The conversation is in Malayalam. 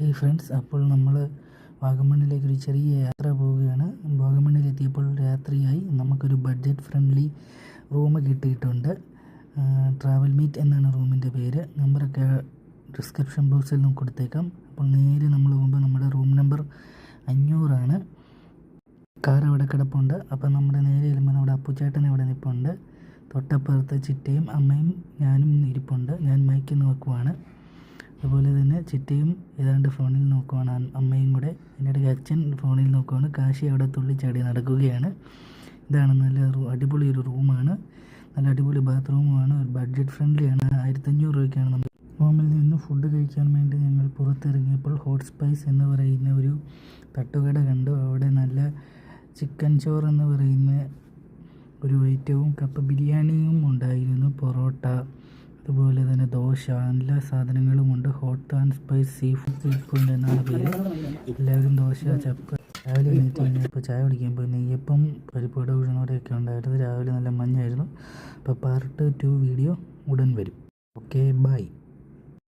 ഹേ ഫ്രണ്ട്സ് അപ്പോൾ നമ്മൾ വാഗമണ്ണിലേക്ക് ഒരു ചെറിയ യാത്ര പോവുകയാണ്. വാഗമണ്ണിലെത്തിയപ്പോൾ രാത്രിയായി. നമുക്കൊരു ബഡ്ജറ്റ് ഫ്രണ്ട്ലി റൂം കിട്ടിയിട്ടുണ്ട്. ട്രാവൽ മീറ്റ് എന്നാണ് റൂമിന്റെ പേര്. നമ്പറൊക്കെ ഡിസ്ക്രിപ്ഷൻ ബോക്സിൽ നിന്ന് കൊടുത്തേക്കാം. അപ്പോൾ നേരെ നമ്മൾ പോകുമ്പോൾ നമ്മുടെ റൂം നമ്പർ അഞ്ഞൂറാണ്. കാർ അവിടെ കിടപ്പുണ്ട്. അപ്പോൾ നമ്മുടെ നേരെ ചെല്ലുമ്പോൾ നമ്മുടെ അപ്പുച്ചേട്ടൻ ഇവിടെ നിൽപ്പുണ്ട് തൊട്ടപ്പുറത്ത് ചിറ്റയും അമ്മയും ഞാനും ഇരിപ്പുണ്ട്. ഞാൻ മൈക്ക് നോക്കുവാണ്. അതുപോലെ തന്നെ ചിറ്റയും ഏതാണ്ട് ഫോണിൽ നോക്കുവാണ്. അമ്മയും കൂടെ അതിനിടയ്ക്ക് അച്ഛൻ ഫോണിൽ നോക്കുവാണ്. കാശി അവിടെ തുള്ളിച്ചാടി നടക്കുകയാണ്. ഇതാണ് നല്ല അടിപൊളി ഒരു റൂമാണ്. നല്ല അടിപൊളി ബാത്റൂമുമാണ്. ഒരു ബഡ്ജറ്റ് ഫ്രണ്ട്ലിയാണ് ആയിരത്തഞ്ഞൂറ് രൂപയ്ക്കാണ് നമ്മൾ റൂമിൽ നിന്ന് ഫുഡ് കഴിക്കാൻ വേണ്ടി ഞങ്ങൾ പുറത്തിറങ്ങിയപ്പോൾ ഹോട്ട് സ്പൈസ് എന്ന് പറയുന്ന ഒരു തട്ടുകട കണ്ടു. അവിടെ നല്ല ചിക്കൻ ചോർ എന്ന് പറയുന്ന ഒരു ഐറ്റവും കപ്പ ബിരിയാണിയും ഉണ്ടായിരുന്നു. പൊറോട്ട അതുപോലെ തന്നെ ദോശ എല്ലാ സാധനങ്ങളുമുണ്ട്. Hot and spice seafood point എന്നാണ് പേര്. എല്ലാവരും ദോശ ചപ്പ് രാവിലെ എണീറ്റ് കഴിഞ്ഞപ്പോൾ ചായ കുടിക്കാൻ പോയി. നെയ്യപ്പം പരിപ്പുവട ഉഴുന്നോടെയൊക്കെ ഉണ്ടായിരുന്നു. രാവിലെ നല്ല മഞ്ഞായിരുന്നു. അപ്പോൾ പാർട്ട് ടു വീഡിയോ ഉടൻ വരും. Okay bye